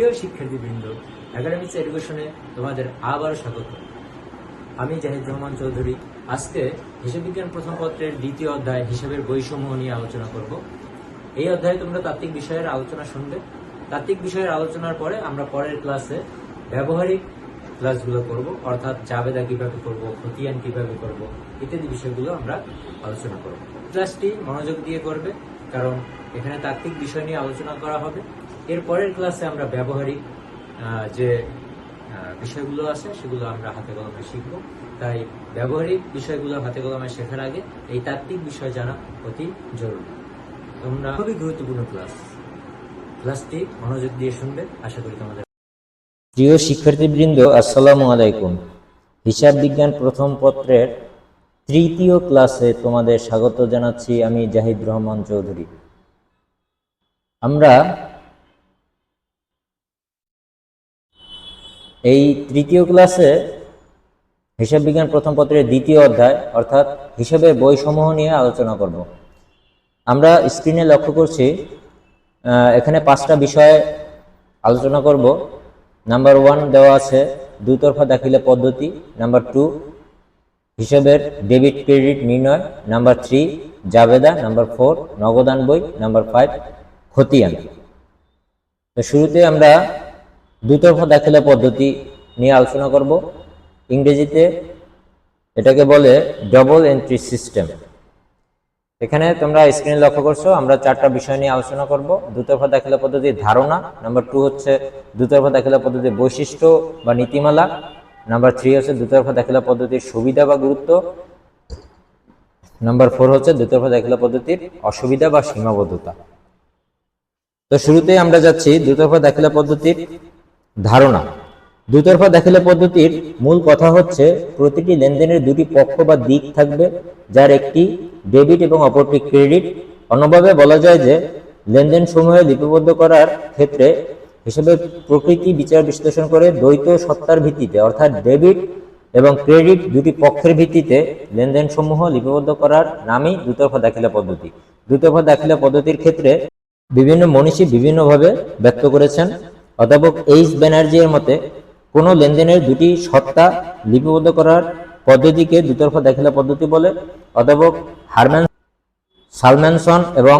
প্রিয় শিক্ষার্থীবৃন্দ একাডেমিক্স এডুকেশনে তোমাদের আবারও স্বাগত। আমি জাহিদ রহমান চৌধুরী। আজকে হিসাব বিজ্ঞান প্রথম পত্রের দ্বিতীয় অধ্যায় হিসাবের বৈষম্য নিয়ে আলোচনা করব। এই অধ্যায়ে তোমরা তাত্ত্বিক বিষয়ের আলোচনা শুনবে। তাত্ত্বিক বিষয়ের আলোচনার পরে আমরা পরের ক্লাসে ব্যবহারিক ক্লাসগুলো করব, অর্থাৎ জাবেদা কীভাবে করব, খতিয়ান কীভাবে করব ইত্যাদি বিষয়গুলো আমরা আলোচনা করব। ক্লাসটি মনোযোগ দিয়ে করবে, কারণ এখানে তাত্ত্বিক বিষয় নিয়ে আলোচনা করা হবে। এর পরের ক্লাসে আমরা ব্যবহারিক যে বিষয়গুলো আছে, সেগুলো আমরা হাতে কলমে শিখব। তাই ব্যবহারিক বিষয়গুলো হাতে কলমে শেখার আগে এই তাত্ত্বিক বিষয় জানা অতি জরুরি। তোমরা খুবই গুরুত্বপূর্ণ ক্লাস ক্লাসটি মনোযোগ দিয়ে শুনবে। আশা করি তোমাদের প্রিয় শিক্ষার্থীবৃন্দ, আসসালামু আলাইকুম। হিসাব বিজ্ঞান প্রথম পত্রের তৃতীয় ক্লাসে তোমাদের স্বাগত জানাচ্ছি আমি জাহিদ রহমান চৌধুরী। আমরা এই তৃতীয় ক্লাসে হিসাব বিজ্ঞান প্রথম পত্রের দ্বিতীয় অধ্যায়, অর্থাৎ হিসাবের বইসমূহ নিয়ে আলোচনা করব। আমরা স্ক্রিনে লক্ষ্য করছি এখানে পাঁচটা বিষয় আলোচনা করব। নাম্বার ওয়ান দেওয়া আছে দুতরফা দাখিলে পদ্ধতি, নাম্বার টু হিসাবের ডেবিট ক্রেডিট নির্ণয়, নাম্বার থ্রি জাবেদা, নাম্বার ফোর নগদান বই, নাম্বার ফাইভ খতিয়ান। তো শুরুতে আমরা দুতরফা দাখিলা পদ্ধতি নিয়ে আলোচনা করব। ইংরেজিতে এটাকে বলে ডবল এন্ট্রি সিস্টেম এখানে তোমরা স্ক্রিনে লক্ষ্য করছ, আমরা চারটা বিষয় নিয়ে আলোচনা করব। দুতরফা দাখিলা পদ্ধতির ধারণা নাম্বার টু হচ্ছে দুতরফা দাখিলা পদ্ধতির বৈশিষ্ট্য বা নীতিমালা নাম্বার থ্রি হচ্ছে দুতরফা দাখিলা পদ্ধতির সুবিধা বা গুরুত্ব নাম্বার ফোর হচ্ছে দুতরফা দাখিলা পদ্ধতির অসুবিধা বা সীমাবদ্ধতা। তো শুরুতেই আমরা যাচ্ছি দুতরফা দাখিলা পদ্ধতির ধারণা। দুতরফা দাখিলা পদ্ধতির মূল কথা হচ্ছে, প্রতিটি লেনদেনের দুটি পক্ষ বা দিক থাকবে, যার একটি ডেবিট এবং অপরটি ক্রেডিট। অন্যভাবে বলা যায় যে লেনদেন সমূহে লিপিবদ্ধ করার ক্ষেত্রে হিসেবে প্রকৃতি বিচার বিশ্লেষণ করে দ্বৈত সত্তার ভিত্তিতে, অর্থাৎ ডেবিট এবং ক্রেডিট দুটি পক্ষের ভিত্তিতে লেনদেন সমূহ লিপিবদ্ধ করার নামই দুতরফা দাখিলা পদ্ধতি। দুতরফা দাখিলা পদ্ধতির ক্ষেত্রে বিভিন্ন মনীষী বিভিন্নভাবে ব্যক্ত করেছেন। অধ্যাপক এইচ ব্যানার্জি এর মতে, কোনো লেনদেনের দুটি সত্তা লিপিবদ্ধ করার পদ্ধতিকে দুতরফা দাখিলা পদ্ধতি বলে। অধ্যাপক হারম্যান সালম্যানসন এবং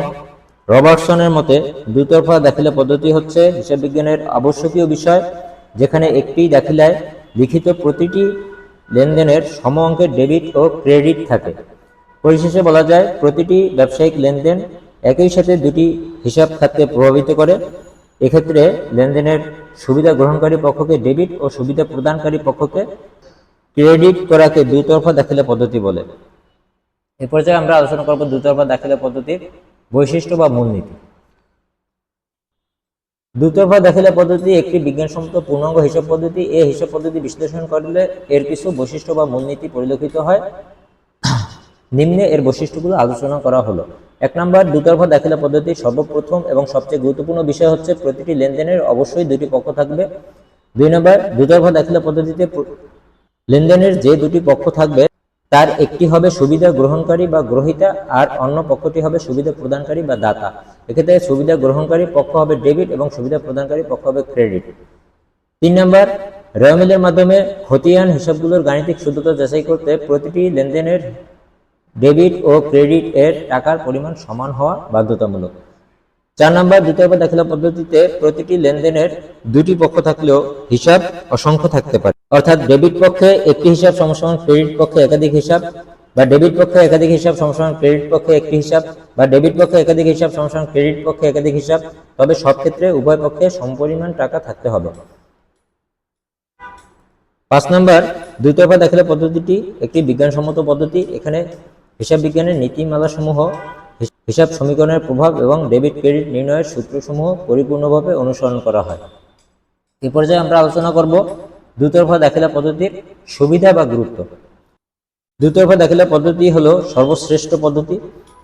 রবার্টসনের মতে, দুতরফা দাখিলা পদ্ধতি হচ্ছে হিসাব বিজ্ঞানের আবশ্যকীয় বিষয়, যেখানে একটি দাখিলায় লিখিত প্রতিটি লেনদেনের সম অঙ্কের ডেবিট ও ক্রেডিট থাকে। পরিশেষে বলা যায়, প্রতিটি ব্যবসায়িক লেনদেন একই সাথে দুটি হিসাব খাতকে প্রভাবিত করে। এক্ষেত্রে লেনদেনের সুবিধা গ্রহণকারী পক্ষকে ডেবিট ও সুবিধা প্রদানকারী পক্ষকে ক্রেডিট করাকে দুতরফা দাখিলা পদ্ধতি বলে। এ পর্যায়ে আমরা আলোচনা করব দুতরফা দাখিলা পদ্ধতির বৈশিষ্ট্য বা মূলনীতি। দুতরফা দাখিলা পদ্ধতি একটি বিজ্ঞানসম্মত পূর্ণাঙ্গ হিসাব পদ্ধতি। এই হিসাব পদ্ধতি বিশ্লেষণ করলে এর কিছু বৈশিষ্ট্য বা মূলনীতি পরিলক্ষিত হয়। নিম্নে এর বৈশিষ্ট্যগুলো আলোচনা করা হলো। এক নম্বর দুতরফা দাখিলা পদ্ধতির সর্বপ্রথম এবং সবচেয়ে গুরুত্বপূর্ণ বিষয় হচ্ছে প্রতিটি লেনদেনের অবশ্যই দুটি পক্ষ থাকবে। দুই নম্বর দুতরফা দাখিলা পদ্ধতিতে লেনদেনের যে দুটি পক্ষ থাকবে, তার একটি হবে সুবিধা গ্রহণকারী বা গ্রহীতা আর অন্য পক্ষটি হবে সুবিধা প্রদানকারী বা দাতা। এক্ষেত্রে সুবিধা গ্রহণকারী পক্ষ হবে ডেবিট এবং সুবিধা প্রদানকারী পক্ষ হবে ক্রেডিট। তিন নম্বর, রেওমিলের মাধ্যমে খতিয়ান হিসাবগুলোর গাণিতিক শুদ্ধতা যাচাই করতে প্রতিটি লেনদেনের ডেবিট ও ক্রেডিট এর টাকার পরিমাণ সমান হওয়া বাধ্যতামূলক। চার নম্বর দ্বিতীয় দাখিলা পদ্ধতিতে প্রতিটি লেনদেনের দুটি পক্ষ থাকলেও হিসাব অসংখ্য থাকতে পারে। অর্থাৎ ডেবিট পক্ষে একটি হিসাব সমসমান ক্রেডিট পক্ষে একাধিক হিসাব বা ডেবিট পক্ষে একাধিক হিসাব সমসমান ক্রেডিট পক্ষে একটি হিসাব বা ডেবিট পক্ষে একাধিক হিসাব সমসমান ক্রেডিট পক্ষে একাধিক হিসাব, তবে সব ক্ষেত্রে উভয় পক্ষে সমপরিমাণ টাকা থাকতে হবে। পাঁচ নাম্বার দুইতরফা দাখিলা পদ্ধতিটি একটি বিজ্ঞানসম্মত পদ্ধতি। এখানে হিসাব বিজ্ঞানের নীতিমালাসমূহ, হিস- হিসাব সমীকরণের প্রভাব এবং ডেবিট ক্রেডিট নির্ণয়ের সূত্রসমূহ পরিপূর্ণভাবে অনুসরণ করা হয়। এ পর্যায়ে আমরা আলোচনা করব দুতরফা দাখিলা পদ্ধতির সুবিধা বা গুরুত্ব। দুতরফা দাখিলা পদ্ধতি হলো সর্বশ্রেষ্ঠ পদ্ধতি।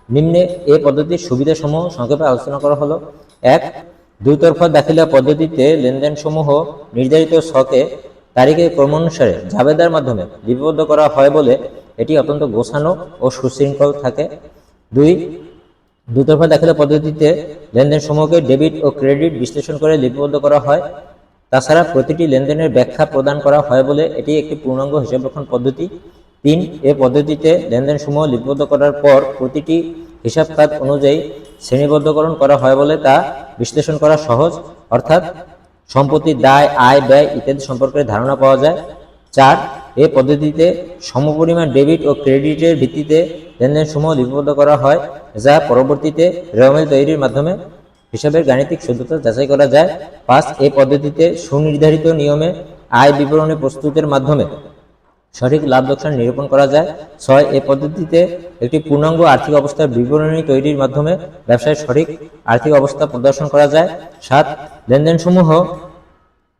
নিম্নে এ পদ্ধতির সুবিধাসমূহ সংক্ষেপে আলোচনা করা হলো। এক, দুতরফা দাখিলা পদ্ধতিতে লেনদেনসমূহ নির্ধারিত ছকে তারিখের ক্রমানুসারে জাবেদার মাধ্যমে লিপিবদ্ধ করা হয় বলে এটি অত্যন্ত গোছানো ও সুশৃঙ্খল থাকে। দুই দুতরফা দাখিলা পদ্ধতিতে লেনদেন সমূহকে ডেবিট ও ক্রেডিট বিশ্লেষণ করে লিপিবদ্ধ করা হয়। তাছাড়া প্রতিটি লেনদেনের ব্যাখ্যা প্রদান করা হয় বলে এটি একটি পূর্ণাঙ্গ হিসাবরক্ষণ পদ্ধতি। তিন, এ পদ্ধতিতে লেনদেন সমূহ লিপিবদ্ধ করার পর প্রতিটি হিসাব খাত অনুযায়ী শ্রেণীবদ্ধকরণ করা হয় বলে তা বিশ্লেষণ করা সহজ। অর্থাৎ সম্পত্তি দায়, আয়, ব্যয় ইত্যাদি সম্পর্কে ধারণা পাওয়া যায়। চার এ পদ্ধতিতে সমপরিমাণ ডেবিট ও ক্রেডিটের ভিত্তিতে লেনদেন সমূহ লিপিবদ্ধ করা হয়, যা পরবর্তীতে রেওমেল তৈরির মাধ্যমে হিসাবের গাণিতিক শুদ্ধতা যাচাই করা যায়। পাঁচ, এ পদ্ধতিতে সুনির্ধারিত নিয়মে আয় বিবরণী প্রস্তুতের মাধ্যমে সঠিক লাভ লোকসান নিরূপণ করা যায়। ছয়, এ পদ্ধতিতে একটি পূর্ণাঙ্গ আর্থিক অবস্থার বিবরণী তৈরির মাধ্যমে ব্যবসায় সঠিক আর্থিক অবস্থা প্রদর্শন করা যায়। সাত, লেনদেনসমূহ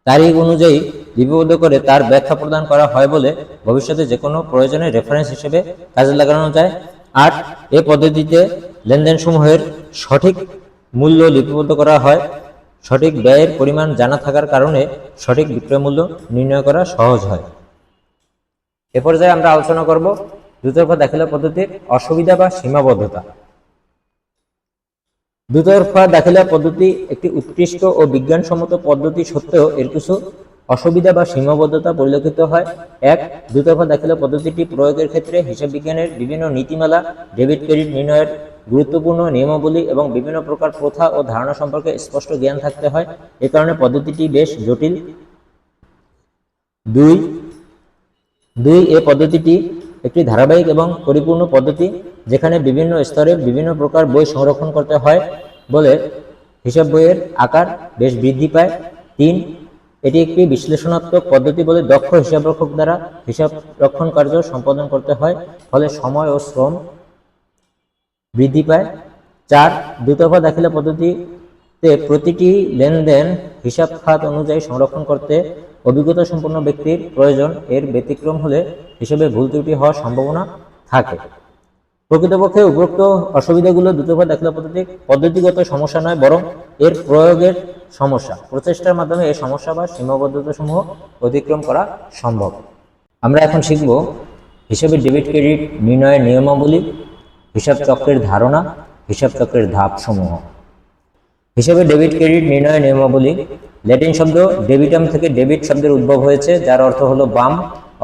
তারিখ অনুযায়ী লিপিবদ্ধ করে তার ব্যাখ্যা প্রদান করা হয় বলে ভবিষ্যতে যে কোনো প্রয়োজনে রেফারেন্স হিসেবে কাজে লাগানো যায়। আট এ পদ্ধতিতে লেনদেনসমূহের সঠিক মূল্য লিপিবদ্ধ করা হয়। সঠিক ব্যয়ের পরিমাণ জানা থাকার কারণে সঠিক বিক্রয় মূল্য নির্ণয় করা সহজ হয়। এ পর্যায়ে আমরা আলোচনা করব দুতরফা দাখিলা পদ্ধতির অসুবিধা বা সীমাবদ্ধতা। দুতরফা দাখিলা পদ্ধতি একটি উৎকৃষ্ট ও বিজ্ঞানসম্মত পদ্ধতি সত্ত্বেও এর কিছু অসুবিধা বা সীমাবদ্ধতা পরিলক্ষিত হয়। এক দুতরফা দাখিলা পদ্ধতিটি প্রয়োগের ক্ষেত্রে হিসাব বিজ্ঞানের বিভিন্ন নীতিমালা, ডেবিট ক্রেডিট নির্ণয়ের গুরুত্বপূর্ণ নিয়মাবলী এবং বিভিন্ন প্রকার প্রথা ও ধারণা সম্পর্কে স্পষ্ট জ্ঞান থাকতে হয়। এ কারণে পদ্ধতিটি বেশ জটিল। দুই দুই, এ পদ্ধতিটি একটি ধারাবাহিক এবং পরিপূর্ণ পদ্ধতি, যেখানে বিভিন্ন স্তরে বিভিন্ন প্রকার বই সংরক্ষণ করতে হয় বলে হিসাব বইয়ের আকার বেশ বৃদ্ধি পায়। তিন এটি একটি বিশ্লেষণাত্মক পদ্ধতি বলে দক্ষ হিসাবরক্ষক দ্বারা হিসাব রক্ষণ কার্য সম্পাদন করতে হয়, ফলে সময় ও শ্রম বৃদ্ধি পায়। চার দুতরফা দাখিলা পদ্ধতিতে প্রতিটি লেনদেন হিসাব খাত অনুযায়ী সংরক্ষণ করতে অভিজ্ঞতা সম্পন্ন ব্যক্তির প্রয়োজন। এর ব্যতিক্রম হলে হিসেবে ভুল ত্রুটি হওয়ার সম্ভাবনা থাকে। প্রকৃতপক্ষে উপরোক্ত অসুবিধাগুলো দুতরফা দাখিলা পদ্ধতি পদ্ধতিগত সমস্যা নয়, বরং এর প্রয়োগের সমস্যা। প্রচেষ্টার মাধ্যমে এই সমস্যা বা সীমাবদ্ধতা সমূহ অতিক্রম করা সম্ভব। আমরা এখন শিখব হিসেবে ডেবিট ক্রেডিট নির্ণয়ের নিয়মাবলী, হিসাব চক্রের ধারণা, হিসাব চক্রের ধাপ সমূহ হিসেবে ডেবিট ক্রেডিট নির্ণয়ের নিয়মাবলী, ল্যাটিন শব্দ ডেবিটাম থেকে ডেবিট শব্দের উদ্ভব হয়েছে, যার অর্থ হলো বাম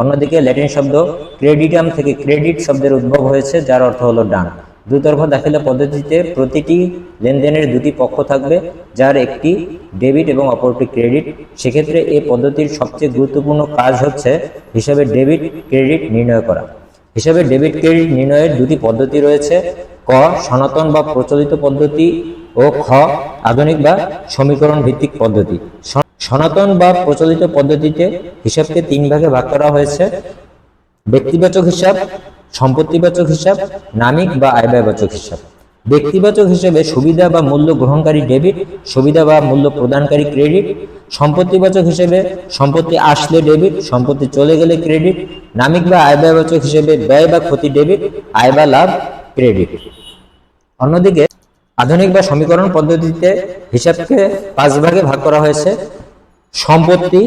অন্যদিকে ল্যাটিন শব্দ ক্রেডিটাম থেকে ক্রেডিট শব্দের উদ্ভব হয়েছে, যার অর্থ হলো ডান। দুতরফা দাখিলা পদ্ধতিতে প্রতিটি লেনদেনের দুটি পক্ষ থাকবে, যার একটি ডেবিট এবং অপরটি ক্রেডিট। সেক্ষেত্রে এই পদ্ধতির সবচেয়ে গুরুত্বপূর্ণ কাজ হচ্ছে হিসাবে ডেবিট, ক্রেডিট নির্ণয় করা। হিসাবে ডেবিট, ক্রেডিট নির্ণয়ের দুটি পদ্ধতি রয়েছে। ক, সনাতন বা প্রচলিত পদ্ধতি ও খ, আধুনিক বা সমীকরণ ভিত্তিক পদ্ধতি। সনাতন বা প্রচলিত পদ্ধতিতে হিসাবকে তিন ভাগে ভাগ করা হয়েছে। ব্যক্তিবাচক হিসাব, সম্পত্তিবাচক হিসাব, নামিক বা আয়ব্যয়বাচক হিসাব। ব্যক্তিবাচক হিসেবে সুবিধা বা মূল্য গ্রহণকারী ডেবিট, সুবিধা বা মূল্য প্রদানকারী ক্রেডিট। সম্পত্তিবাচক হিসেবে সম্পত্তি আসলে ডেবিট, সম্পত্তি চলে গেলে ক্রেডিট। নামিক বা আয়ব্যয়বাচক হিসেবে ব্যয় বা ক্ষতি ডেবিট, আয় বা লাভ ক্রেডিট। অন্যদিকে আধুনিক বা সমীকরণ পদ্ধতিতে হিসাবকে পাঁচ ভাগে ভাগ করা হয়েছে। সম্পত্তি,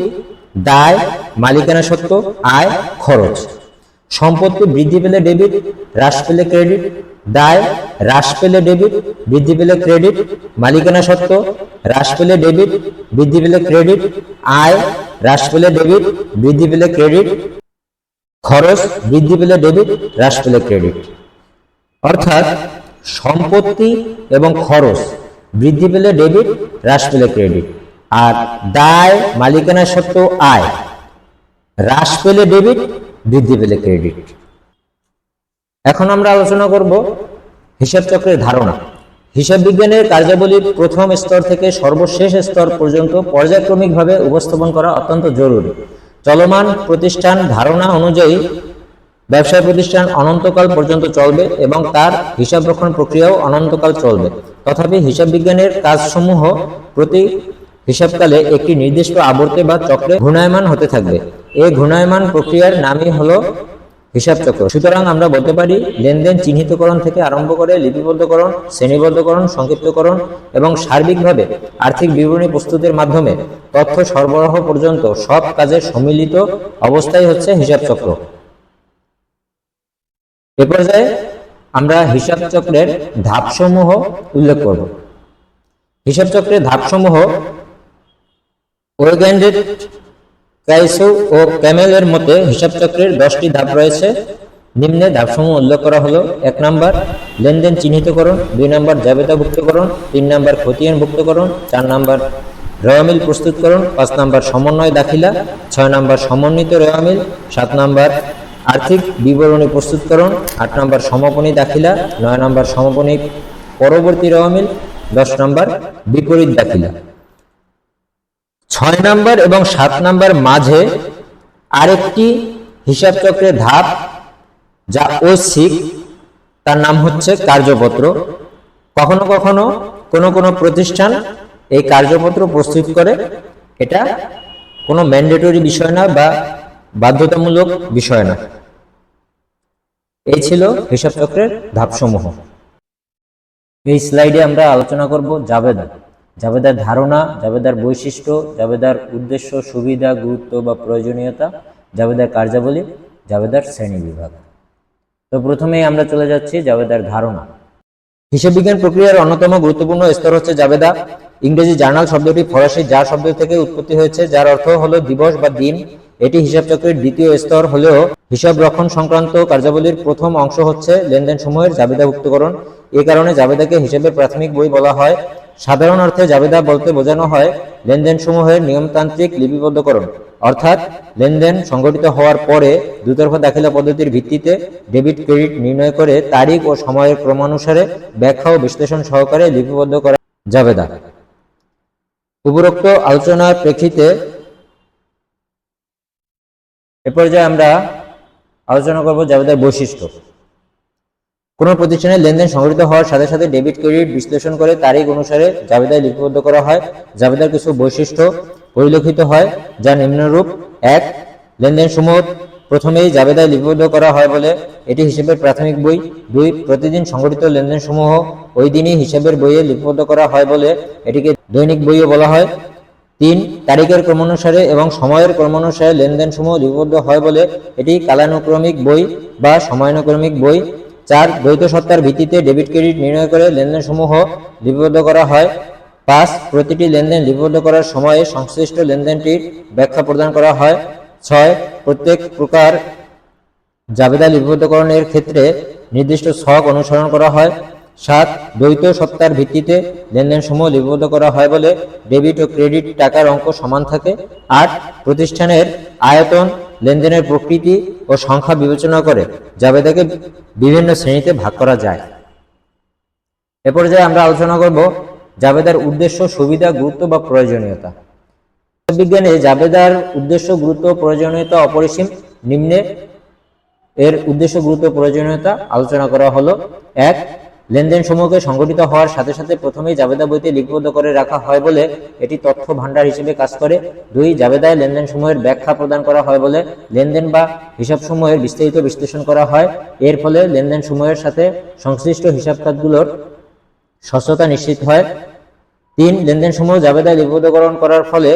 দায়, মালিকানা সত্ত্ব, আয়, খরচ। সম্পত্তি বৃদ্ধি পেলে ডেবিট, হ্রাস পেলে ক্রেডিট, দায়, হ্রাস পেলে ডেবিট, বৃদ্ধি পেলে ক্রেডিট, মালিকানা সত্ত্ব, হ্রাস পেলে ডেবিট, বৃদ্ধি পেলে ক্রেডিট, আয়, হ্রাস পেলে ডেবিট, বৃদ্ধি পেলে ক্রেডিট, খরচ, বৃদ্ধি পেলে ডেবিট, হ্রাস পেলে ক্রেডিট। অর্থাৎ সম্পত্তি এবং খরচ বৃদ্ধি পেলে ডেবিট, হ্রাস পেলে ক্রেডিট। আর দায় মালিকানা সত্ত্বেও আয়। হ্রাস পেলে ডেবিট বৃদ্ধি পেলে ক্রেডিট এখন আমরা আলোচনা করব হিসাব চক্রের ধারণা। হিসাব বিজ্ঞানের কার্যাবলীর প্রথম স্তর থেকে সর্বশেষ স্তর পর্যন্ত পর্যায়ক্রমিকভাবে উপস্থাপন করা অত্যন্ত জরুরি। চলমান প্রতিষ্ঠান ধারণা অনুযায়ী ব্যবসায় প্রতিষ্ঠান অনন্তকাল পর্যন্ত চলবে এবং তার হিসাব রক্ষণ প্রক্রিয়াও অনন্তকাল চলবে। তথাপি হিসাব বিজ্ঞানের কাজসমূহ প্রতি হিসাবকালে একটি নির্দিষ্ট আবর্তে বা চক্রে ঘূর্ণায়মান হতে থাকবে। এই ঘূর্ণায়মান প্রক্রিয়ার নামই হলো হিসাব চক্র। সুতরাং আমরা বলতে পারি, লেনদেন চিহ্নিতকরণ থেকে আরম্ভ করে লিপিবদ্ধকরণ, শ্রেণীবদ্ধকরণ, সংক্ষিপ্তকরণ এবং সার্বিকভাবে আর্থিক বিবরণী প্রস্তুতের মাধ্যমে তথ্য সরবরাহ পর্যন্ত সব কাজের সম্মিলিত অবস্থাই হচ্ছে হিসাব চক্র। এ পর্যায়ে আমরা হিসাব চক্রের ধাপসমূহ উল্লেখ করব। হিসাব চক্রের ধাপসমূহ ওয়েগেন্ডেড ক্রাইসো ও ক্যামেলের মতে হিসাব চক্রের দশটি ধাপ রয়েছে। নিম্নে ধাপসমূহ উল্লেখ করা হলো, এক নাম্বার, লেনদেন চিহ্নিতকরণ, দুই নাম্বার, জাবেদাভুক্তকরণ, তিন নাম্বার, খতিয়ানভুক্তকরণ, চার নাম্বার রেওয়ামিল প্রস্তুতকরণ, পাঁচ নাম্বার, সমন্বয় দাখিলা, ছয় নাম্বার, সমন্বিত রেওয়ামিল সাত নাম্বার, আর্থিক বিবরণী প্রস্তুতকরণ, আট নাম্বার সমাপনী দাখিলা, নয় নাম্বার সমাপনী পরবর্তী রেওয়ামিল দশ নাম্বার, বিপরীত দাখিলা। ছয় নাম্বার এবং সাত নাম্বার মাঝে আরেকটি হিসাব চক্রের ধাপ যা ও ঐচ্ছিক তার নাম হচ্ছে কার্যপত্র। কখনো কখনো কোনো কোনো প্রতিষ্ঠান এই কার্যপত্র প্রস্তুত করে। এটা কোনো ম্যান্ডেটরি বিষয় না বা বাধ্যতামূলক বিষয় না। এই ছিল হিসাব চক্রের ধাপসমূহ। এই স্লাইডে আমরা আলোচনা করব জাবেদা জাবেদার ধারণা জাবেদার বৈশিষ্ট্য জাবেদার উদ্দেশ্য, সুবিধা, গুরুত্ব বা প্রয়োজনীয়তা জাবেদার কার্যাবলী জাবেদার শ্রেণি বিভাগ। তো প্রথমেই আমরা চলে যাচ্ছি জাবেদার ধারণা। হিসাব বিজ্ঞান প্রক্রিয়ার অন্যতম গুরুত্বপূর্ণ স্তর হচ্ছে জাবেদা ইংরেজি জার্নাল শব্দটি ফরাসি যা শব্দ থেকে উৎপত্তি হয়েছে, যার অর্থ হলো দিবস বা দিন। এটি হিসাব চক্রের দ্বিতীয় স্তর হলেও হিসাব রক্ষণ সংক্রান্ত কার্যাবলীর প্রথম অংশ হচ্ছে লেনদেন সমূহের জাবেদাভুক্তকরণ এ কারণে জাবেদাকে হিসাবের প্রাথমিক বই বলা হয়। সাধারণ অর্থে জাবেদা বলতে বোঝানো হয় লেনদেন সমূহের নিয়মতান্ত্রিক লিপিবদ্ধকরণ। অর্থাৎ লেনদেন সংগঠিত হওয়ার পরে দুতরফা দাখিলা পদ্ধতির ভিত্তিতে ডেবিট ক্রেডিট নির্ণয় করে তারিখ ও সময়ের ক্রমানুসারে ব্যাখ্যা ও বিশ্লেষণ সহকারে লিপিবদ্ধ করা জাবেদা। উপরোক্ত আলোচনার প্রেক্ষিতে এ পর্যায়ে আমরা আলোচনা করব জাবেদার বৈশিষ্ট্য। কোন প্রতিষ্ঠানের লেনদেন সংগঠিত হওয়ার সাথে সাথে ডেবিট ক্রেডিট বিশ্লেষণ করে তারিখ অনুসারে জাবেদায় লিপিবদ্ধ করা হয়। জাবেদার কিছু বৈশিষ্ট্য পরিলক্ষিত হয়, যা নিম্নরূপ। এক লেনদেন সমূহ প্রথমেই জাবেদায় লিপিবদ্ধ করা হয় বলে এটি হিসেবের প্রাথমিক বই। দুই, প্রতিদিন সংগঠিত লেনদেন সমূহ ওই দিনই হিসেবের বইয়ে লিপিবদ্ধ করা হয় বলে এটিকে দৈনিক বইও বলা হয়। তিন, তারিখের ক্রমানুসারে এবং সময়ের ক্রমানুসারে লেনদেন সমূহ লিপিবদ্ধ হয় বলে এটি কালানুক্রমিক বই বা সময়ানুক্রমিক বই। চার দ্বৈত সত্তার ভিত্তিতে ডেবিট ক্রেডিট নির্ণয় করে লেনদেন সমূহ লিপিবদ্ধ করা হয়। পাঁচ, প্রতিটি লেনদেন লিপিবদ্ধ করার সময়ে সংশ্লিষ্ট লেনদেনটির ব্যাখ্যা প্রদান করা হয়। ছয়, প্রত্যেক প্রকার জাবেদা লিপিবদ্ধকরণের ক্ষেত্রে নির্দিষ্ট ছক অনুসরণ করা হয়। সাত দ্বৈত সত্তার ভিত্তিতে লেনদেন সমূহ লিপিবদ্ধ করা হয় বলে ডেবিট ও ক্রেডিট টাকার অঙ্ক সমান থাকে। আট, প্রতিষ্ঠানের আয়তন লেনদেনের প্রকৃতি ও সংখ্যা বিবেচনা করে জাবেদাকে বিভিন্ন শ্রেণীতে ভাগ করা যায়। এ পর্যায়ে আমরা আলোচনা করব জাবেদার উদ্দেশ্য, সুবিধা, গুরুত্ব বা প্রয়োজনীয়তা। বিজ্ঞানে জাবেদার উদ্দেশ্য, গুরুত্ব, প্রয়োজনীয়তা অপরিসীম, নিম্নে এর উদ্দেশ্য, গুরুত্ব, প্রয়োজনীয়তা আলোচনা করা হলো। এক লেনদেন সমূহকে সংগঠিত হওয়ার সাথে সাথে প্রথমেই জাবেদা বইতে লিপিবদ্ধ করে রাখা হয় বলে এটি তথ্য ভান্ডার হিসেবে কাজ করে। দুই, জাবেদায় লেনদেন সমূহের ব্যাখ্যা প্রদান করা হয় বলে লেনদেন বা হিসাব সমূহের বিস্তারিত বিশ্লেষণ করা হয়। এর ফলে লেনদেন সমূহের সাথে সংশ্লিষ্ট হিসাব খাতগুলোর স্বচ্ছতা নিশ্চিত হয়। তিন লেনদেন সমূহ জাবেদায় লিপিবদ্ধকরণ করার ফলে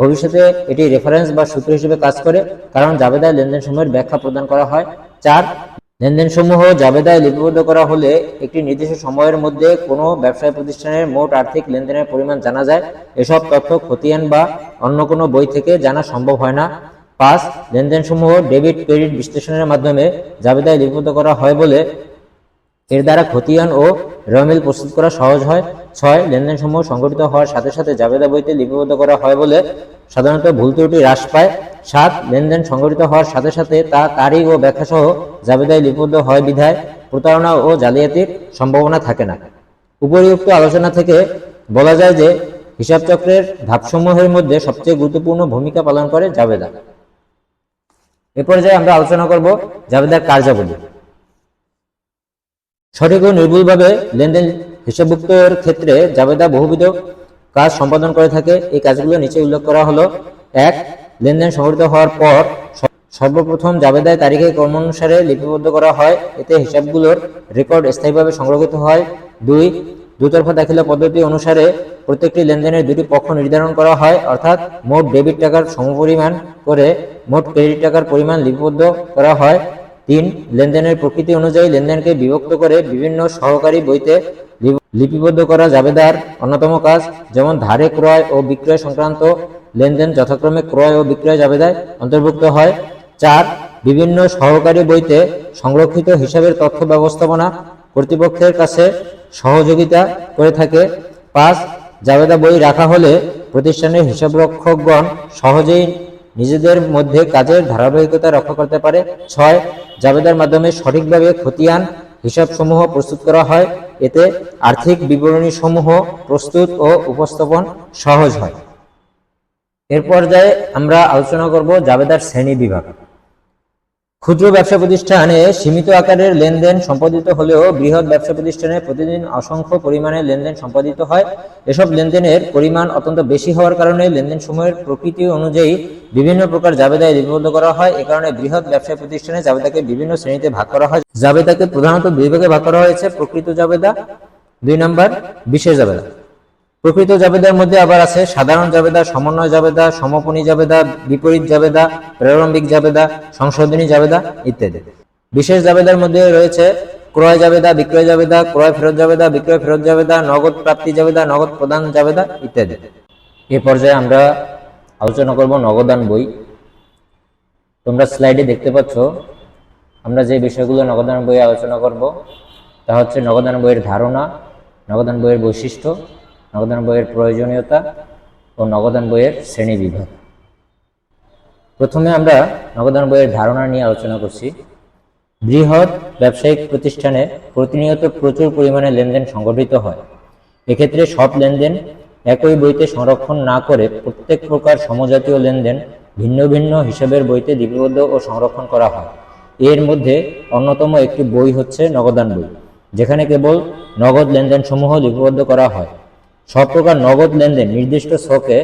ভবিষ্যতে এটি রেফারেন্স বা সূত্র হিসেবে কাজ করে, কারণ জাবেদায় লেনদেন সমূহের ব্যাখ্যা প্রদান করা হয়। চার লেনদেন সমূহ জাবেদায় লিপিবদ্ধ করা হলে একটি নির্দিষ্ট সময়ের মধ্যে কোনো ব্যবসায় প্রতিষ্ঠানের মোট আর্থিক লেনদেনের পরিমাণ জানা যায়। এসব তথ্য খতিয়ান বা অন্য কোনো বই থেকে জানা সম্ভব হয় না। পাঁচ লেনদেন সমূহ ডেবিট ক্রেডিট বিশ্লেষণের মাধ্যমে জাবেদায় লিপিবদ্ধ করা হয় বলে এর দ্বারা খতিয়ান ও রেমিল প্রস্তুত করা সহজ হয়। ছয় লেনদেন সমূহ সংগঠিত হওয়ার সাথে সাথে জাবেদা বইতে লিপিবদ্ধ করা হয় বলে সাধারণত ভুল ত্রুটি হ্রাস পায়। সাত, লেনদেন সংগঠিত হওয়ার সাথে সাথে তা তারিখ ও ব্যাখ্যা সহ জাবেদায় লিপিবদ্ধ হয় বিধায়। প্রতারণা ও জালিয়াতির সম্ভাবনা থাকে না। উপরিউক্ত আলোচনা থেকে বলা যায় যে হিসাব চক্রের ধাপসমূহের মধ্যে সবচেয়ে গুরুত্বপূর্ণ ভূমিকা পালন করে জাবেদা। এ পর্যায়ে আমরা আলোচনা করব জাবেদার কার্যাবলী। সঠিক ও নির্ভুলভাবে লেনদেন হিসাবভুক্তের ক্ষেত্রে জাবেদা বহুবিধ কাজ সম্পাদন করে থাকে। এই কাজগুলো নিচে উল্লেখ করা হলো। এক, লেনদেন সংগঠিত হওয়ার পর সর্বপ্রথম জাবেদায় তারিখে ক্রমানুসারে লিপিবদ্ধ করা হয়। এতে হিসাবগুলোর রেকর্ড স্থায়ীভাবে সংরক্ষিত হয়। দুই, দুতরফা দাখিলা পদ্ধতি অনুসারে প্রত্যেকটি লেনদেনের দুটি পক্ষ নির্ধারণ করা হয়। অর্থাৎ মোট ডেবিট টাকার সমপরিমাণ করে মোট ক্রেডিট টাকার পরিমাণ লিপিবদ্ধ করা হয়। তিন, লেনদেনের প্রকৃতি অনুযায়ী লেনদেনকে বিভক্ত করে বিভিন্ন সহকারী বইতে লিপিবদ্ধ করা জাবেদার অন্যতম কাজ, যেমন ধারে ক্রয় ও বিক্রয় সংক্রান্ত লেনদেন যথাক্রমে ক্রয় ও বিক্রয় জাবেদায় অন্তর্ভুক্ত হয়। চার, বিভিন্ন সহকারী বইতে সংরক্ষিত হিসাবের তথ্য ব্যবস্থাপনা কর্তৃপক্ষের কাছে সহযোগিতা করে থাকে। পাঁচ জাবেদা বই রাখা হলে প্রতিষ্ঠানের হিসাবরক্ষকগণ সহজেই নিজেদের মধ্যে কাজের ধারাবাহিকতা রক্ষা করতে পারে। ছয়, জাবেদার মাধ্যমে সঠিকভাবে খতিয়ান হিসাবসমূহ প্রস্তুত করা হয়। এতে আর্থিক বিবরণী সমূহ প্রস্তুত ও উপস্থাপন সহজ হয়। এর পর্যায়ে আমরা আলোচনা করব জাবেদার শ্রেণি বিভাগ। ক্ষুদ্র ব্যবসা প্রতিষ্ঠানে সীমিত আকারের লেনদেন সম্পাদিত হলেও বৃহৎ ব্যবসা প্রতিষ্ঠানে প্রতিদিন অসংখ্য পরিমাণে লেনদেন সম্পাদিত হয়। এসব লেনদেনের পরিমাণ অত্যন্ত বেশি হওয়ার কারণে লেনদেন সময়ের প্রকৃতি অনুযায়ী বিভিন্ন প্রকার জাবেদায় লিপিবদ্ধ করা হয়। এ কারণে বৃহৎ ব্যবসা প্রতিষ্ঠানে জাবেদাকে বিভিন্ন শ্রেণীতে ভাগ করা হয়। জাবেদাকে প্রধানত দুই ভাগে ভাগ করা হয়েছে, প্রকৃত জাবেদা, দুই নম্বর, বিশেষ জাবেদা। প্রকৃত জাবেদার মধ্যে আবার আছে সাধারণ জাবেদা, সমন্বয় জাবেদা, সমাপনী জাবেদা, বিপরীত জাবেদা, প্রারম্ভিক জাবেদা, সংশোধনী জাবেদা ইত্যাদি। বিশেষ জাবেদার মধ্যে রয়েছে ক্রয় জাবেদা, বিক্রয় জাবেদা, ক্রয় ফেরত জাবেদা, বিক্রয় ফেরত জাবেদা, নগদ প্রাপ্তি জাবেদা, নগদ প্রদান জাবেদা ইত্যাদি। এ পর্যায়ে আমরা আলোচনা করব নগদান বই। তোমরা স্লাইডে দেখতে পাচ্ছ, আমরা যে বিষয়গুলো নগদান বইয়ে আলোচনা করব, তা হচ্ছে নগদান বইয়ের ধারণা, নগদান বইয়ের বৈশিষ্ট্য নগদান বইয়ের প্রয়োজনীয়তা ও নগদান বইয়ের শ্রেণি বিভাগ। প্রথমে আমরা নগদান বইয়ের ধারণা নিয়ে আলোচনা করছি। বৃহৎ ব্যবসায়িক প্রতিষ্ঠানে প্রতিনিয়ত প্রচুর পরিমাণে লেনদেন সংগঠিত হয়। এক্ষেত্রে সব লেনদেন একই বইতে সংরক্ষণ না করে প্রত্যেক প্রকার সমজাতীয় লেনদেন ভিন্ন ভিন্ন হিসাবের বইতে লিপিবদ্ধ ও সংরক্ষণ করা হয়। এর মধ্যে অন্যতম একটি বই হচ্ছে নগদান বই, যেখানে কেবল নগদ লেনদেন সমূহ লিপিবদ্ধ করা হয়। সব প্রকার নগদ লেনদেন নির্দিষ্ট ছকে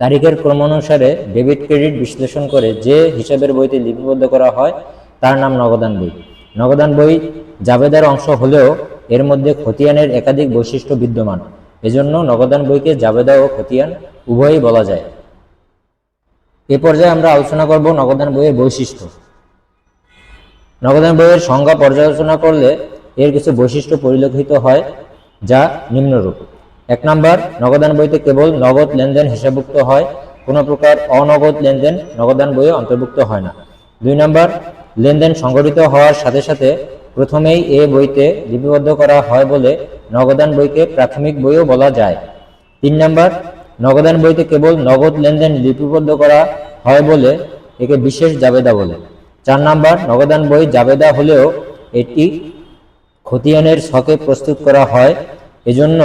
তারিখের ক্রমানুসারে ডেবিট, ক্রেডিট বিশ্লেষণ করে যে হিসাবের বইতে লিপিবদ্ধ করা হয়, তার নাম নগদান বই। নগদান বই জাবেদার অংশ হলেও এর মধ্যে খতিয়ানের একাধিক বৈশিষ্ট্য বিদ্যমান। এজন্য নগদান বইকে জাবেদা ও খতিয়ান উভয়ই বলা যায়। এ পর্যায়ে আমরা আলোচনা করব নগদান বইয়ের বৈশিষ্ট্য। নগদান বইয়ের সংজ্ঞা পর্যালোচনা করলে এর কিছু বৈশিষ্ট্য পরিলক্ষিত হয়, যা নিম্নরূপ। এক নম্বর নগদান বইতে কেবল নগদ লেনদেন হিসাবভুক্ত হয়, কোনো প্রকার অনগদ লেনদেন নগদান বইয়ে অন্তর্ভুক্ত হয় না। দুই নম্বর, লেনদেন সংগঠিত হওয়ার সাথে সাথে প্রথমেই এ বইতে লিপিবদ্ধ করা হয় বলে নগদান বইকে প্রাথমিক বইও বলা যায়। তিন নম্বর নগদান বইতে কেবল নগদ লেনদেন লিপিবদ্ধ করা হয় বলে একে বিশেষ জাবেদা বলে। চার নাম্বার নগদান বই জাবেদা হলেও এটি খতিয়ানের ছকে প্রস্তুত করা হয়। এজন্য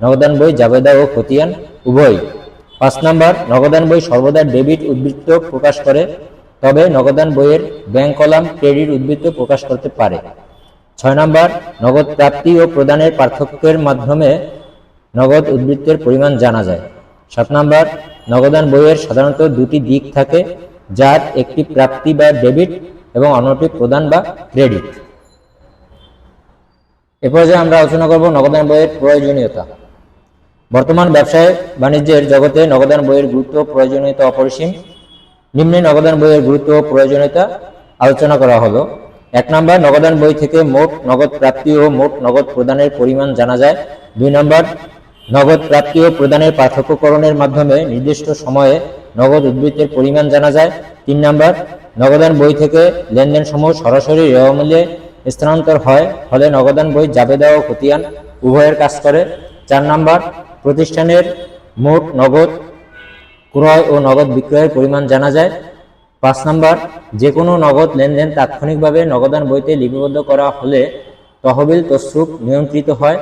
নগদান বই জাবেদা ও খতিয়ান উভয়। পাঁচ নম্বর, নগদান বই সর্বদা ডেবিট উদ্বৃত্ত প্রকাশ করে, তবে নগদান বইয়ের ব্যাংক কলাম ক্রেডিট উদ্বৃত্ত প্রকাশ করতে পারে। ছয় নম্বর, নগদ প্রাপ্তি ও প্রদানের পার্থক্যের মাধ্যমে নগদ উদ্বৃত্তের পরিমাণ জানা যায়। সাত নম্বর, নগদান বইয়ের সাধারণত দুটি দিক থাকে, যার একটি প্রাপ্তি বা ডেবিট এবং অন্যটি প্রদান বা ক্রেডিট। এ পর্যায়ে আমরা আলোচনা করব নগদান বইয়ের প্রয়োজনীয়তা। বর্তমান ব্যবসায় বাণিজ্যের জগতে নগদান বইয়ের গুরুত্ব, প্রয়োজনীয়তা অপরিসীম। নিম্নে নগদান বইয়ের গুরুত্ব, প্রয়োজনীয়তা আলোচনা করা হলো। এক নম্বর, নগদান বই থেকে মোট নগদ প্রাপ্তি ও মোট নগদ প্রদানের পরিমাণ জানা যায়। দুই নম্বর, নগদ প্রাপ্তি ও প্রদানের পার্থক্যকরণের মাধ্যমে নির্দিষ্ট সময়ে নগদ উদ্বৃত্তের পরিমাণ জানা যায়। তিন নম্বর, নগদান বই থেকে লেনদেন সমূহ সরাসরি রেওয়া মূল্যে স্থানান্তর হয়, ফলে নগদান বই জাবেদা ও খতিয়ান উভয়ের কাজ করে। চার নম্বর প্রতিষ্ঠানের মোট নগদ ক্রয় ও নগদ বিক্রয়ের পরিমাণ জানা যায়। পাঁচ নাম্বার যে কোনো নগদ লেনদেন তাৎক্ষণিকভাবে নগদান বইতে লিপিবদ্ধ করা হলে তহবিল তসরুপ নিয়ন্ত্রিত হয়।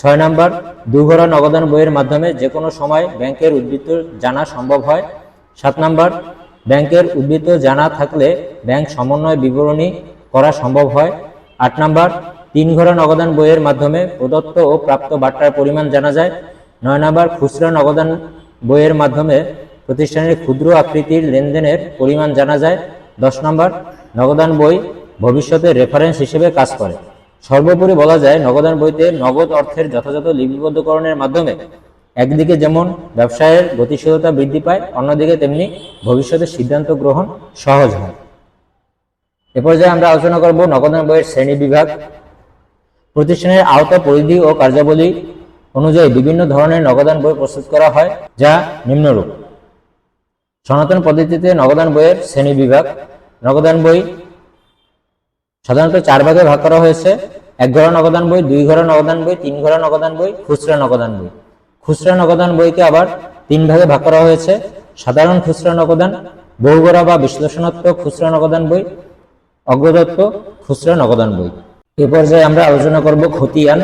ছয় নাম্বার দুঘরা নগদান বইয়ের মাধ্যমে যে কোনো সময় ব্যাংকের উদ্বৃত্ত জানা সম্ভব হয়। সাত নাম্বার, ব্যাংকের উদ্বৃত্ত জানা থাকলে ব্যাংক সমন্বয় বিবরণী করা সম্ভব হয়। আট নাম্বার, তিন ঘোড়া নগদান বইয়ের মাধ্যমে প্রদত্ত ও প্রাপ্ত বার্তার পরিমাণ জানা যায়। নয় নম্বর খুচরা নগদান বইয়ের মাধ্যমে প্রতিষ্ঠানের ক্ষুদ্র আকৃতির লেনদেনের পরিমাণ জানা যায়। দশ নম্বর, নগদান বই ভবিষ্যতে রেফারেন্স হিসেবে কাজ করে। সর্বোপরি বলা যায়, নগদান বইতে নগদ অর্থের যথাযথ লিপিবদ্ধকরণের মাধ্যমে একদিকে যেমন ব্যবসায়ের গতিশীলতা বৃদ্ধি পায়, অন্যদিকে তেমনি ভবিষ্যতে সিদ্ধান্ত গ্রহণ সহজ হয়। এ পর্যায়ে আমরা আলোচনা করব নগদান বইয়ের শ্রেণি বিভাগ। প্রতিষ্ঠানের আওতা, পরিধি ও কার্যাবলী অনুযায়ী বিভিন্ন ধরনের নগদান বই প্রস্তুত করা হয়, যা নিম্নরূপ। সনাতন পদ্ধতিতে নগদান বইয়ের শ্রেণি বিভাগ। নগদান বই সাধারণত চার ভাগে ভাগ করা হয়েছে। এক ঘর নগদান বই, দুই ঘর নগদান বই, তিন ঘর নগদান বই, খুচরা নগদান বই। খুচরা নগদান বইকে আবার তিন ভাগে ভাগ করা হয়েছে। সাধারণ খুচরা নগদান বহুগড়া বা বিশ্লেষণাত্মক খুচরা নগদান বই অগ্রদত্ত খুচরা নগদান বই। এ পর্যায়ে আমরা আলোচনা করব খতিয়ান।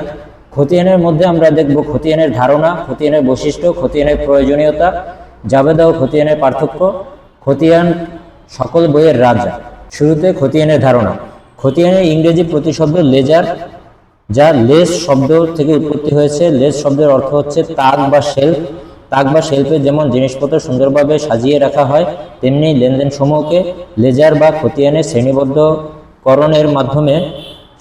খতিয়ানের মধ্যে আমরা দেখব খতিয়ানের ধারণা, খতিয়ানের বৈশিষ্ট্য, খতিয়ানের প্রয়োজনীয়তা, জাবেদা ও খতিয়ানের পার্থক্য, খতিয়ান সকল বইয়ের রাজা। শুরুতে খতিয়ানের ধারণা। খতিয়ানের ইংরেজি প্রতিশব্দ লেজার, যা লেস শব্দ থেকে উৎপত্তি হয়েছে। লেস শব্দের অর্থ হচ্ছে তাক বা শেলফ। তাক বা শেলফে যেমন জিনিসপত্র সুন্দরভাবে সাজিয়ে রাখা হয়, তেমনি লেনদেন সমূহকে লেজার বা খতিয়ানে শ্রেণীবদ্ধকরণের মাধ্যমে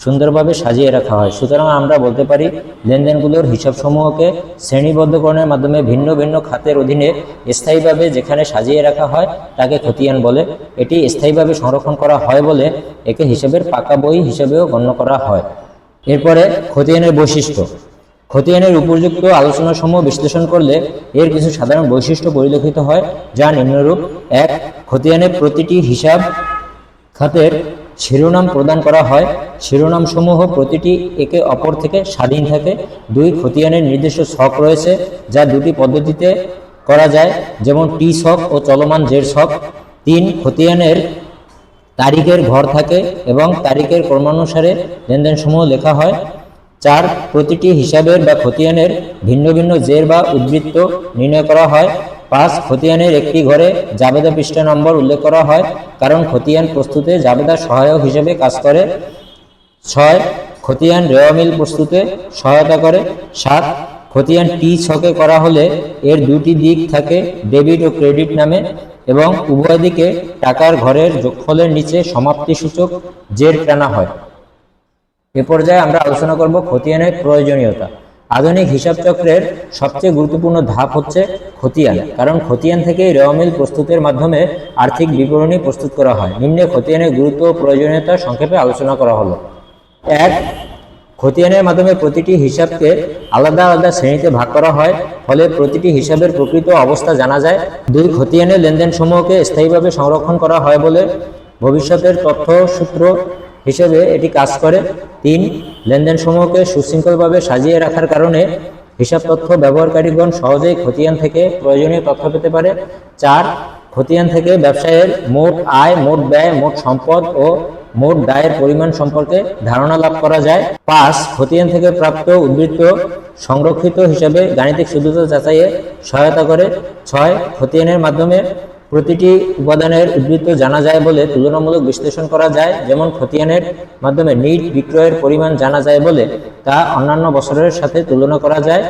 সুন্দরভাবে সাজিয়ে রাখা হয়। সুতরাং আমরা বলতে পারি, লেনদেনগুলোর হিসাবসমূহকে শ্রেণীবদ্ধকরণের মাধ্যমে ভিন্ন ভিন্ন খাতের অধীনে স্থায়ীভাবে যেখানে সাজিয়ে রাখা হয়, তাকে খতিয়ান বলে। এটি স্থায়ীভাবে সংরক্ষণ করা হয় বলে একে হিসাবের পাকা বই হিসেবেও গণ্য করা হয়। এরপরে খতিয়ানের বৈশিষ্ট্য। খতিয়ানের উপযুক্ত আলোচনা সমূহ বিশ্লেষণ করলে এর কিছু সাধারণ বৈশিষ্ট্য পরিলক্ষিত হয়, যা নিম্নরূপ। এক, খতিয়ানের প্রতিটি হিসাব খাতের শিরোনাম প্রদান করা হয়। শিরোনাম সমূহ প্রতিটি একে অপর থেকে স্বাধীন থাকে। দুই খতিয়ানের নির্দিষ্ট ছক রয়েছে, যা দুটি পদ্ধতিতে করা যায়, যেমন টি ছক ও চলমান জের ছক। তিন খতিয়ানের তারিখের ঘর থাকে এবং তারিখের ক্রমানুসারে লেনদেন সমূহ লেখা হয়। চার, প্রতিটি হিসাবের বা খতিয়ানের ভিন্ন ভিন্ন জের বা উদ্বৃত্ত নির্ণয় করা হয়। পাঁচ, খতিয়ানের একটি ঘরে জাবেদা পৃষ্ঠা নম্বর উল্লেখ করা হয়, কারণ খতিয়ান প্রস্তুতে জাবেদা সহায়ক হিসেবে কাজ করে। ছয়, খতিয়ান রেওয়া মিল প্রস্তুতে সহায়তা করে। সাত, খতিয়ান টি ছকে করা হলে এর দুটি দিক থাকে, ডেবিট ও ক্রেডিট নামে এবং উভয় দিকে টাকার ঘরের যোগফলের নিচে সমাপ্তি সূচক জের টানা হয়। এ পর্যায়ে আমরা আলোচনা করব খতিয়ানের প্রয়োজনীয়তা। আধুনিক হিসাব চক্রের সবচেয়ে গুরুত্বপূর্ণ ধাপ হচ্ছে খতিয়ান। কারণ খতিয়ান থেকেই রেওয়ামিল প্রস্তুতের মাধ্যমে আর্থিক বিবরণী প্রস্তুত করা হয়। নিম্নে খতিয়ানের গুরুত্ব ও প্রয়োজনীয়তা সংক্ষেপে আলোচনা করা হলো। এক, খতিয়ানের মাধ্যমে প্রতিটি হিসাবকে আলাদা আলাদা শ্রেণীতে ভাগ করা হয়, ফলে প্রতিটি হিসাবের প্রকৃত অবস্থা জানা যায়। দুই, খতিয়ানের লেনদেন সমূহকে স্থায়ীভাবে সংরক্ষণ করা হয় বলে ভবিষ্যতের তথ্য সূত্র হিসেবে এটি কাজ করে। তিন লেনদেন সমূহকে সুশৃঙ্খলভাবে সাজিয়ে রাখার কারণে হিসাব তথ্য ব্যবহারকারীগণ সহজেই খতিয়ান থেকে প্রয়োজনীয় তথ্য পেতে পারে। চার, খতিয়ান থেকে ব্যবসায়ের মোট আয়, মোট ব্যয়, মোট সম্পদ ও মোট দায়ের পরিমাণ সম্পর্কে ধারণা লাভ করা যায়। পাঁচ, খতিয়ান থেকে প্রাপ্ত উদ্বৃত্ত সংরক্ষিত হিসাবে গাণিতিক শুদ্ধতা যাচাইয়ে সহায়তা করে। ছয়, খতিয়ানের মাধ্যমে প্রতিটি উপাদানের উদ্বৃত্ত জানা যায় বলে তুলনামূলক বিশ্লেষণ করা যায়, যেমন খতিয়ানের মাধ্যমে নিট বিক্রয়ের পরিমাণ জানা যায় বলে তা অন্যান্য বছরের সাথে তুলনা করা যায়।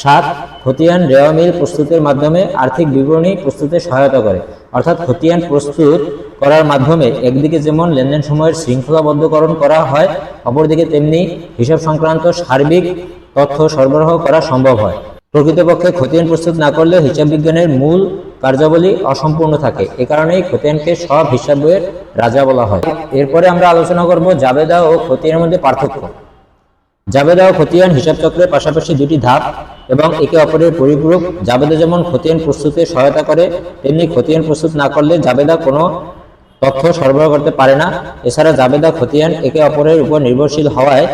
সাত, খতিয়ান রেওয়ামিল প্রস্তুতের মাধ্যমে আর্থিক বিবরণী প্রস্তুতে সহায়তা করে। অর্থাৎ খতিয়ান প্রস্তুত করার মাধ্যমে একদিকে যেমন লেনদেন সময়ের শৃঙ্খলাবদ্ধকরণ করা হয়, অপরদিকে তেমনি হিসাব সংক্রান্ত সার্বিক তথ্য সরবরাহ করা সম্ভব হয়। প্রকৃতপক্ষে খতিয়ান প্রস্তুত না করলে হিসাব বিজ্ঞানের মূল কার্যাবলী অসম্পূর্ণ থাকে। এ কারণেই খতিয়ানকে সব হিসাব বইয়ের রাজা বলা হয়। এরপরে আমরা আলোচনা করব জাবেদা ও খতিয়ানের মধ্যে পার্থক্য। জাবেদা ও খতিয়ান হিসাব চক্রের পাশাপাশি দুটি ধাপ এবং একে অপরের পরিপূরক। জাবেদা যেমন খতিয়ান প্রস্তুতে সহায়তা করে, তেমনি খতিয়ান প্রস্তুত না করলে জাবেদা কোনো তথ্য সরবরাহ করতে পারে না। এছাড়া জাবেদা খতিয়ান একে অপরের উপর নির্ভরশীল হওয়ায়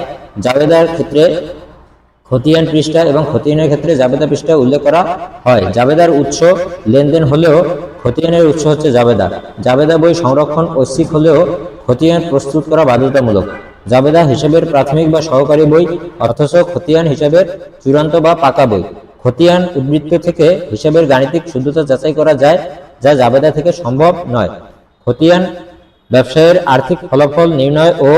জাবেদার ক্ষেত্রে খতিয়ান পৃষ্ঠা এবং খতিয়ানের ক্ষেত্রে জাবেদা পৃষ্ঠা উল্লেখ করা হয়। জাবেদার উৎস লেনদেন হলেও খতিয়ানের উৎস হচ্ছে জাবেদা। জাবেদা বই সংরক্ষণ ঐচ্ছিক হলেও খতিয়ান প্রস্তুত করা বাধ্যতামূলক। জাবেদা হিসাবের প্রাথমিক বা সহকারী বই, অথচ খতিয়ান হিসাবের চূড়ান্ত বা পাকা বই। খতিয়ান উদ্বৃত্ত থেকে হিসাবের গাণিতিক শুদ্ধতা যাচাই করা যায়, যা জাবেদা থেকে সম্ভব নয়। খতিয়ান ব্যবসায়ের আর্থিক ফলাফল, নির্ণয় ও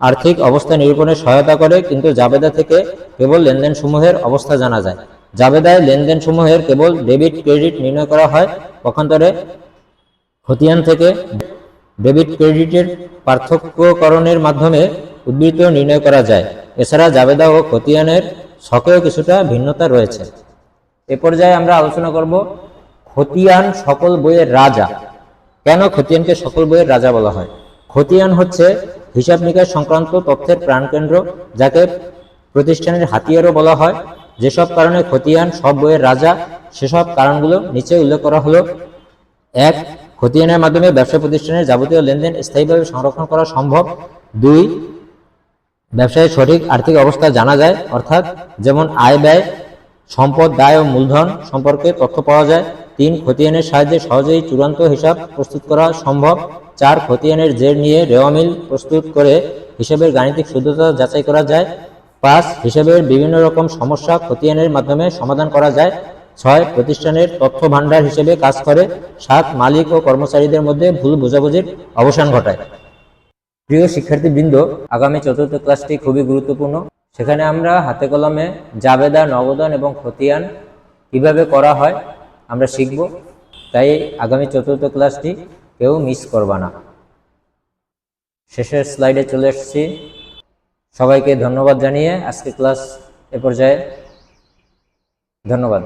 আর্থিক অবস্থা নিরূপণে সহায়তা করে, কিন্তু জাবেদা থেকে কেবল লেনদেন সমূহের অবস্থা জানা যায়। জাবেদায় লেনদেন সমূহের কেবল ডেবিট, ক্রেডিট নির্ণয় করা হয়। পক্ষান্তরে খতিয়ান থেকে ডেবিট, ক্রেডিটের পার্থক্যকরণের মাধ্যমে উদ্বৃত্ত নির্ণয় করা যায়। এছাড়া জাবেদা ও খতিয়ানের ছকেও কিছুটা ভিন্নতা রয়েছে। এ পর্যায়ে আমরা আলোচনা করব খতিয়ান সকল বইয়ের রাজা। কেন খতিয়ানকে সকল বইয়ের রাজা বলা হয়? খতিয়ান হচ্ছে হিসাব নিকাশ সংক্রান্ত তথ্যের প্রাণকেন্দ্র যাকে প্রতিষ্ঠানের হাতিয়ারও বলা হয়। যেসব কারণে খতিয়ান সব বইয়ের রাজা, সেসব কারণগুলো নিচে উল্লেখ করা হলো। এক, খতিয়ানের মাধ্যমে ব্যবসা প্রতিষ্ঠানের যাবতীয় লেনদেন স্থায়ীভাবে সংরক্ষণ করা সম্ভব। দুই, ব্যবসায়ের সঠিক আর্থিক অবস্থা জানা যায়, অর্থাৎ যেমন আয় ব্যয়, সম্পদ, দায় ও মূলধন সম্পর্কে তথ্য পাওয়া যায়। তিন, খতিয়ানের সাহায্যে সহজেই চূড়ান্ত হিসাব প্রস্তুত করা সম্ভব। চার খতিয়ানের জের নিয়ে রেওয়ামিল প্রস্তুত করে হিসাবের গাণিতিক শুদ্ধতা যাচাই করা যায়। পাঁচ, হিসাবের বিভিন্ন রকম সমস্যা খতিয়ানের মাধ্যমে সমাধান করা যায়। ছয়, প্রতিষ্ঠানের তথ্য ভাণ্ডার হিসেবে কাজ করে। সাত, মালিক ও কর্মচারীদের মধ্যে ভুল বোঝাবুঝির অবসান ঘটায়। প্রিয় শিক্ষার্থীবৃন্দ, আগামী চতুর্থ ক্লাসটি খুবই গুরুত্বপূর্ণ। সেখানে আমরা হাতে কলমে জাবেদা নগদান এবং খতিয়ান কীভাবে করা হয় আমরা শিখব। তাই আগামী চতুর্থ ক্লাসটি কেউ মিস করবা না। শেষের স্লাইডে চলে এসেছি। সবাইকে ধন্যবাদ জানিয়ে আজকে ক্লাস এ পর্যায়ে ধন্যবাদ।